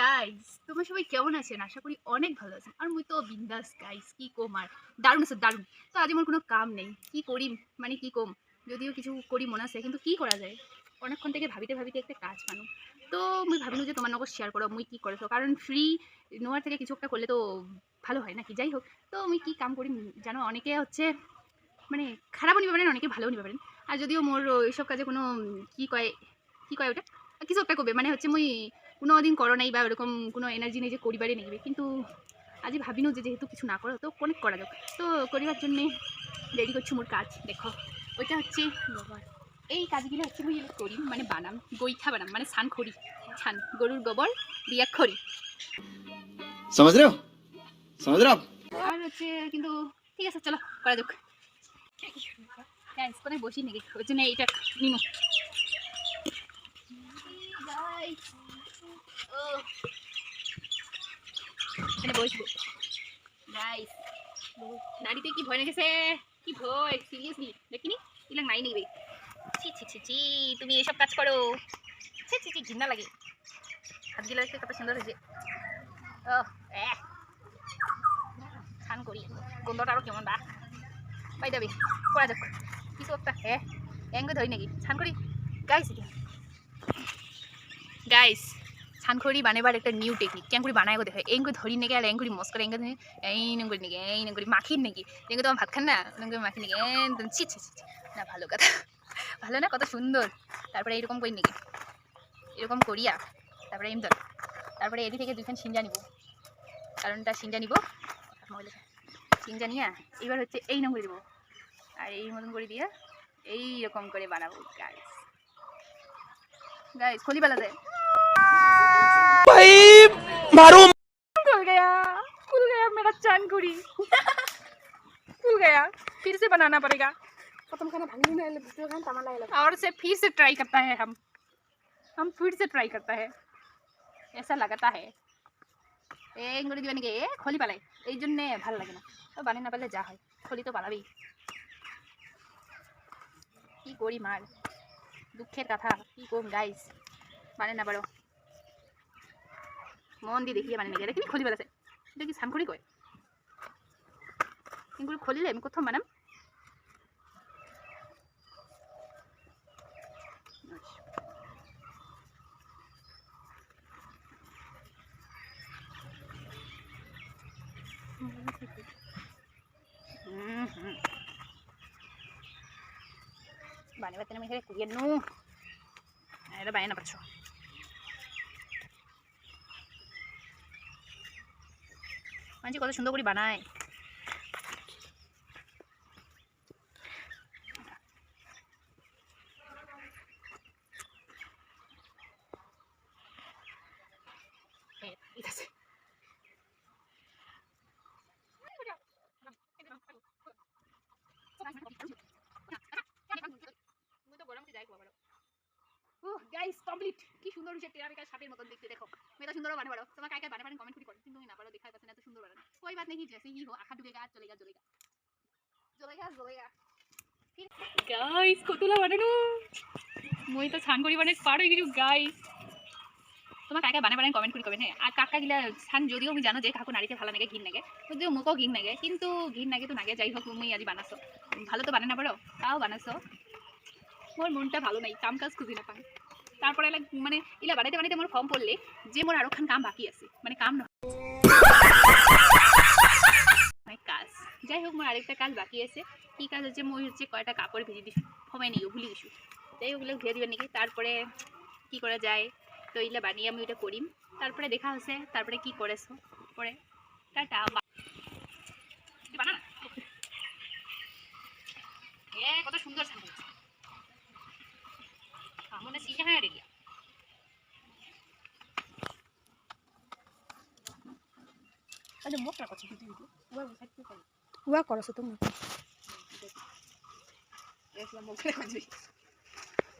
Guys তোমরা সবাই কেমন আছেন? আশা করি অনেক ভালো আছেন। আর মুই তো বিন্দাস গাইস কি কম আর? দারুণ আছে, দারুণ। তো আজ আমার কোনো কাম নেই। কি করি? মানে কি কম? যদিও কিছু করি মনে আছে, কিন্তু কি করা যায়? অনেকক্ষণ থেকে ভাবিতে ভাবিতে একটা কাজ পানো। তো মুই ভাবিলো যে তোমার লগত শেয়ার করো, মুই কি করেছ কারণ ফ্রি নোয়ার থেকে কিছু একটা করলে তো ভালো হয় নাকি? যাই হোক, তো মুই কি কাম করি জানো? অনেকে হচ্ছে মানে খারাপও নিতে পারেন, অনেকে ভালোও নিতে পারেন। আর যদিও মোর এইসব কাজে কোনো, কি কয় কি কয় ওটা? কিছু একটা করবে। মানে হচ্ছে মুই কোনো দিন করো নাই বা ওরকম কোনো এনার্জি নেই যে করিবারে নেবে। কিন্তু আজ ভাবিনু যে যেহেতু কিছু না করো তো অনেক করা যাক। তো করিবার জন্য রেডি করছি মোর কাজ দেখো। ওইটা হচ্ছে গোবর। এই কাজগুলো হচ্ছে মুই করি মানে বানাম গইঠা বানাম মানে ছান খড়ি ছান গরুর গোবর দিয়া খড়ি। সমাজ রেও সমাজ রেও। আর হচ্ছে কিন্তু ঠিক আছে চলো করা যাক। বসি নাকি ওই জন্য এইটা নিমো। এখানে বসবো। গাইস নারীতে কি ভয় লেগেছে কি ভয়? সিরিয়াসলি দেখিনি? এগুলো নাই নেবে। ছি ছি ছি ছি, তুমি এসব কাজ করো। ছি ছি ছি, ঘৃণা লাগে। হাতগুলো দেখতে কত সুন্দর হয়েছে। ও স্নান করি। গন্ধটা আরও কেমন বা। পাই যাবে। করা যাক। কিছু একটা হ্যাঁ এঙ্গে ধরি নাকি? স্নান করি। গাইস গাইস ছানখড়ি বানাবার একটা নিউ টেকনিক কেন করে বানায় দেখে এই করে ধরি নেগে আর এই করে মস্কর এই করে এই নং করে নেগে এই নং করে মাখির নেগে এই তোমার ভাত খান না? নং মাখি নেগে একদম ছি ছি না, ভালো কথা। ভালো না? কত সুন্দর। তারপরে এরকম করি নাকি? এরকম করিয়া, তারপরে এমন তারপরে এদিক থেকে দুইখান সিনজা নিব। কারণটা সিনজা নিব সিনজা নিয়ে এবার হচ্ছে এই নাম করে দেবো। আর এই মতন করে দিয়ে এইরকম করে বানাবো গাছ গাছ খলি বেলা যায় भाई मारो खुल गया खुल गया मेरा चांदकुड़ी खुल गया फिर से बनाना पड़ेगा खत्म खाना भांगने में आए दूसरे खाना तमाम आए लगा और से फिर से ट्राई करता है हम हम फिर से ट्राई करता है ऐसा लगाता है এই করে দিবা নাকি এ খলি পালাই এই জন্যে ভাল লাগে না তো বানিয়ে না পারলে যা হয় খলি তো পালাবেই কি করি মার দুঃখের কথা কি করুন গাইস মানে না পারো মন দিয়ে দেখিয়ে মানে নাকি দেখি খলি পালাছে এটা কি সানখড়ি কয়? এগুলো খলিলে আমি কোথাও বানাম বানে বাতে আমি এখানে কুড়িয়ে নু এটা বানিয়ে না পারছ মানুষ কত সুন্দর করে বানায়। হ্যাঁ, ঠিক উহ গাইস কমপ্লিট কি সুন্দর হয়েছে টেরামিকা সাপের মতন দেখতে, দেখো। মেয়েটা সুন্দর বানে পারো তোমার কাকে বানে কমেন্ট করি করো। কিন্তু তুমি না পারো পাচ্ছে না, এত সুন্দর বানানো। নেই জেসে হো? আখা ডুবে গা চলে গা চলে গা চলে গা চলে গা গাইস কতলা বানানো? মই তো ছান করি পারো কিছু গাইস তোমার বানে বানে কমেন্ট করি হ্যাঁ আর কাকা গিলা ছান যদিও আমি জানো যে কাকু নারীকে ভালো নাগে, ঘিন নাগে। যদিও মোকও ঘিন নাগে, কিন্তু ঘিন নাগে তো নাগে, যাই হোক, তুমি আজি বানাছো। ভালো তো বানানা পারো? তাও বানাছো। মোর মনটা ভালো নাই কাম কাজ খুঁজি না পাই তারপরে মানে ইলা বানাইতে বানাইতে মোর ফর্ম পড়লে যে মোর আরও খান কাম বাকি আছে মানে কাম নয়। অনেক কাজ। যাই হোক, মোর আরেকটা কাজ বাকি আছে। কি কাজ হচ্ছে মই হচ্ছে কয়টা কাপড় ভেজে দিছি, সময় নেই ভুলে গেছি যাই ওগুলো ভেজে দিবেন নাকি? তারপরে কি করা যায়? তো এইগুলো বানিয়ে আমি ওইটা করিম। তারপরে দেখা হচ্ছে, তারপরে কি করেছ? পরে। টাটা কত সুন্দর সামনে। അങ്ങനെ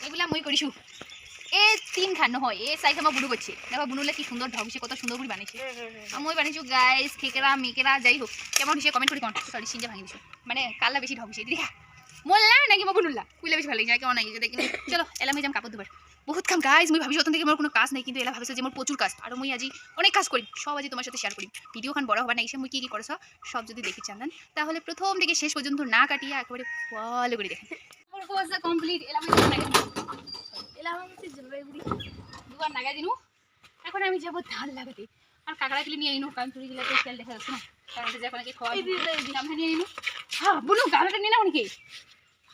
এগুলা মই কৰিছো এ তিন খান নহয় এ চাইজ আমাৰ বুনু কৰিছে দেখো বুনুলে কি সুন্দৰ ঢগছে কত সুন্দৰ কৰি বানাইছে মই বানাইছো গাইজ মেকেৰা যাই হোক কেমন হৈছে কমেন্ট কৰি কম চৰি চিনজা মানে কালা বেছি ঢকছে মোল্লা নাকি মই বুনুল্লা কুইলা বেশি ভালো লাগছে কেমন নাই দেখি চলো এলামে যাম কাপড় ধোবার। বহুত কাম গাইজ মই ভাবিছোঁ থেকে মোৰ কোনো কাজ নাই কিন্তু এলা ভাবিছোঁ যে মোৰ প্ৰচুৰ কাজ। আৰু মই আজি অনেক কাজ কৰিম সব আজি তোমার সাথে শেয়ার করিম ভিডিওখান বড় হবার নাইছে মই কি কি করেছ সব যদি দেখি চান্দান। তাহলে প্রথম থেকে শেষ পর্যন্ত না কাটিয়ে একেবারে ফলো করে দেখেন। কমপ্লিট এলা দুবার এলা হচ্ছে জলপাইগুড়ি দুবার নাগাই দিনু। এখন আমি যাব ধান লাগাতে। আর কাকড়াগুলি নিয়ে নিনু কারণ চুরি গেলে তেল দেখা যাচ্ছে না। কারণ যে আপনাকে খাওয়া নিয়ে নিনু হ্যাঁ বুনু গাড়াটা নিয়ে নাও নাকি?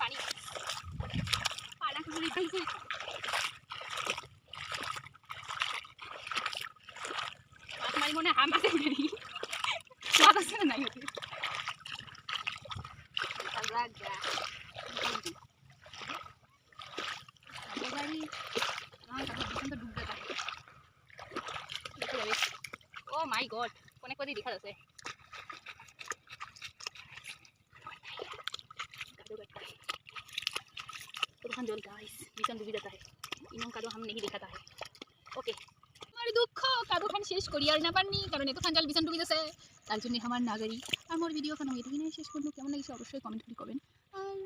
পানি পানা কুকুরি খাইছে মাছ মনে হয় দেখা যাচ্ছে तुरफान जल गाइस भीषण डूबी जाता है ইনম কাদো হাম নেই দেখাতা है ওকে আমার দুঃখ কাদো খান শেষ করি আর না পারনি কারণ এত খান জল ভীষণ ডুবি যাচ্ছে তার জন্য আমার নাগারি আর মোর ভিডিও খান আমি এটুকুই শেষ করবো কেমন লাগছে অবশ্যই কমেন্ট করে করবেন আর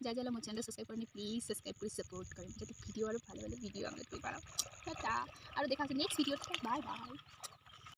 যা যা আমার চ্যানেল সাবস্ক্রাইব করেন প্লিজ সাবস্ক্রাইব করে সাপোর্ট করেন যাতে ভিডিও আরও ভালো ভালো ভিডিও আমাদের পেয়ে পারো টাটা আরও দেখা হচ্ছে নেক্সট ভিডিও বাই বাই